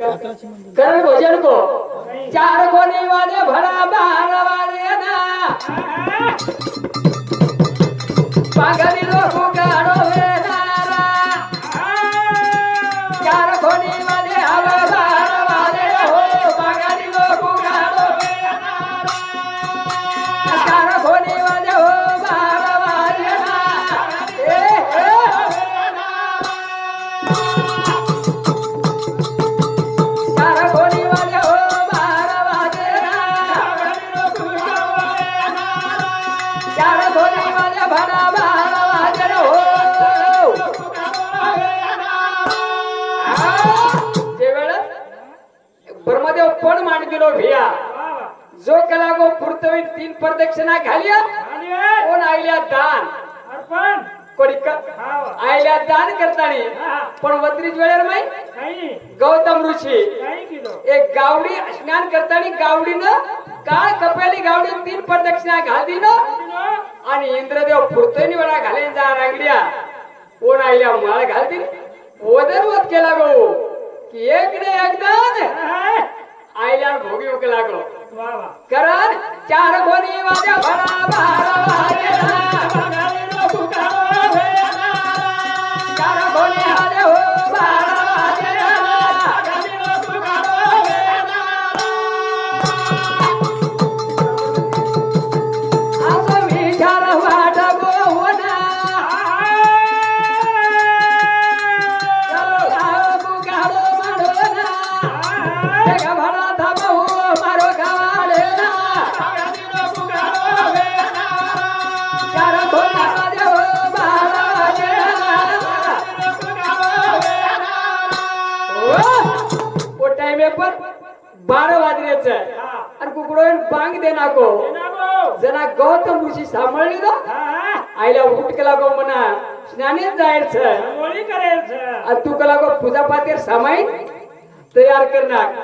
करण भोजन को चार कोणी वाले भरा बार वाले ना. पागली लोगों का चार कोणी वाजे भरा हो ब्रह्मदेव पण मांडगिलो भिया. जो कला गो पुरतवी तीन प्रदक्षिणा घालिया. कोण आईल्या दान? कोणी क- आईल्या दान करताना. पण वत्रीच वेळेर माही गौतम ऋषी. एक गावडी स्नान करताना गावडीनं काळ कपेली गावडी तीन प्रदक्षिणा घालती न आणि इंद्रदेव फुरतोनी वेळा घालेन जा रांगड्या. कोण आईल्या माळ घालती वदन वत केला गो. की एक ने एकदान आईल्या भोगी उक लागलो. कारण चार कोणी माझ्या भरा भारा वारेला. चार कोणी बारा वाजण्याच आणि कुकडोन बांग दे नाको जना गौतम ऋषी सांभाळली ना आईला उठ केला गो म्हणा स्नानेच जायचं आणि तू कला गो पूजा पातीर सामाईन तयार करणार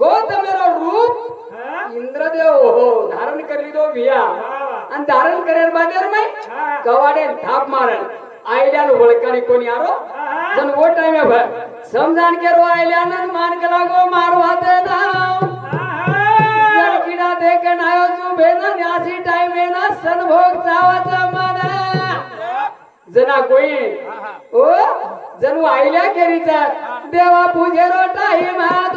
गौतम मेरा रूप इंद्रदेव हो धारण कर लीधो भिया आणि धारण करेर बाजार में कवाडे थाप मारण आयल्यान ओळखाणी कोणी आरो जन वो टाइम भर समजान केरो आयल्यान मान कला गो मारवा दे दाव किडा देखन आयो तू बेना न्यासी टाइम ना सनभोग चावाचा माना जना कोई ओ जणू आईल्या केरीचा देवा टाइम हा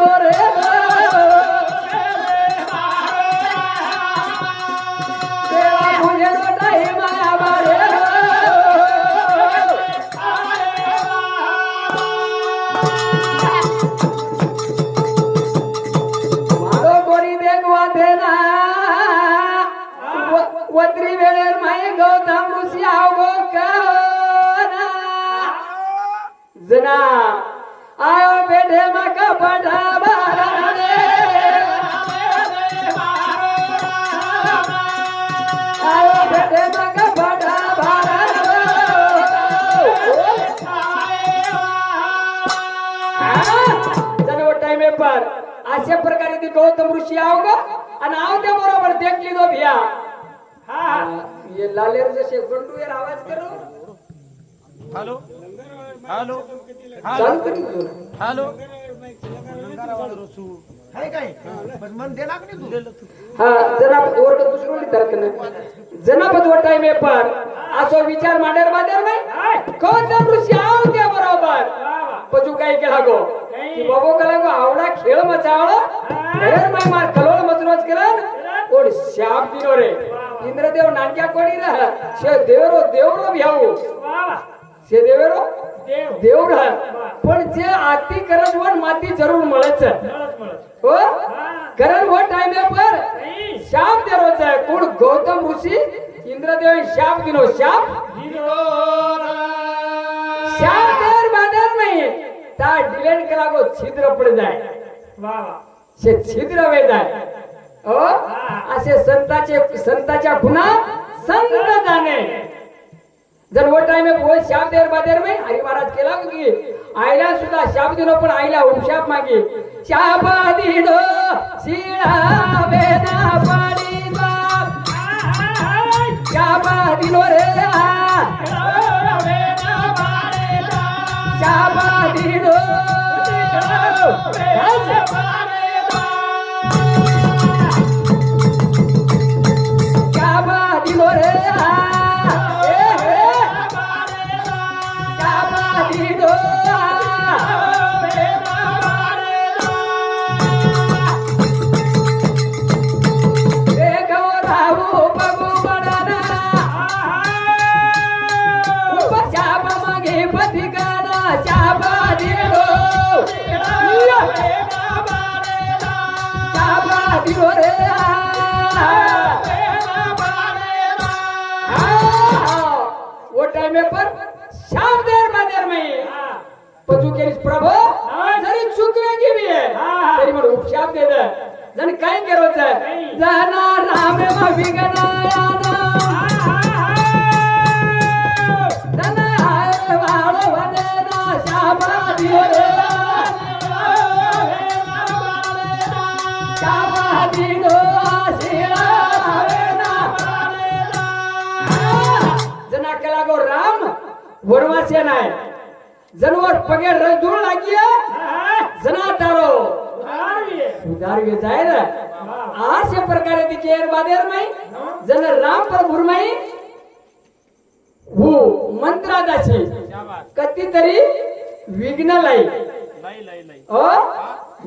देवा पूजे टाइम हा मारो कोणी देखवा देना वत्री वेळेर माये गौतम ऋषी आवगो जना आयो बेटे माका पठा बारा रे. आयो बेटे माका पठा बारा जण टाइम पर. अशा प्रकारे ती गौतम ऋषी आव ग. आणि आव त्या बरोबर देखली दो भिया. ये लालेर जसे गंडू यार आवाज करो. हॅलो. हॅलो. चालू करी तू. हॅलो. आहे काय? पण मन तू. हा टाइम असो विचार मांडेर मांडेर नाही? गौतम ऋषी? आव त्या बरोबर. पजू काय केला गो? की बाबो कला गो आवडा खेळ मचावळ? घरेर माय मार कलोळ मचरोज करन ओड शाप दिनो रे? इंद्रदेव नानक्या कोणी रह शे देवरो देवरो भ्याऊ शे देवरो? देव. पण जे आती करत वन माती जरूर મળે हो? कारण वो टाइम पर शाप दे रोज है कुण? गौतम ऋषि इंद्रदेव शाप दिनो शाप शाप देर बादर नहीं. ता डिलेट करा को छिद्र पड़ वा शे छिद्र वेद आहे. हो? असे संताचे संताच्या खुना संत जाणे. जर वो टाइम में वो शाप देर बादेर में हरी महाराज केला की आईला सुद्धा शाप दिलो पण आईला उपशाप मागे. शाप दिलो शिळा वेदा पाडी शाप दिलो रे शाप दिलो प्रभो जरी चुकवेगी भी आहे तरी मला उपशाप दे. दे जण काय करायचं जाना राम जना केला गो राम वनवासी नाही जनवर पगे रजूळ लागी जना तारो उदार जायर जाय प्रकारे ती केर बादेर माई जन राम प्रभुर भुरमाई हो मंत्रादाची. कती तरी विघ्न लाई. ओ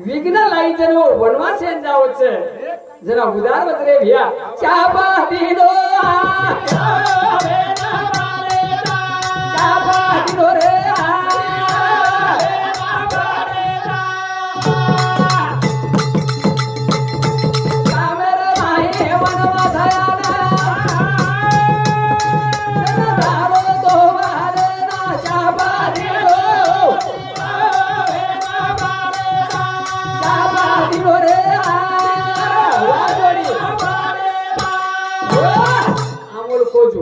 विघ्न लाई जन वनवास येन जावच. जरा उदार बजरे भिया चाबा दिलो चाबा दिनो रे हा. आमोल कोजू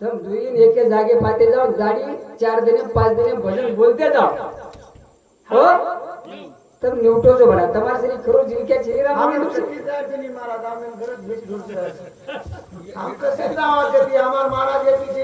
तर दुईन एके जागे पाते जाऊ गाडी चार दिने पाच दिने भजन बोलते जाऊ. हो? तर न्यूटो जो म्हणा. तमार सरी खरो जिंक्या चिरी राम आम्ही दुसरी जायचं नाही महाराज. आम्ही घरात भेट घेऊन आमचं सिद्धा वाटते आम्हाला महाराज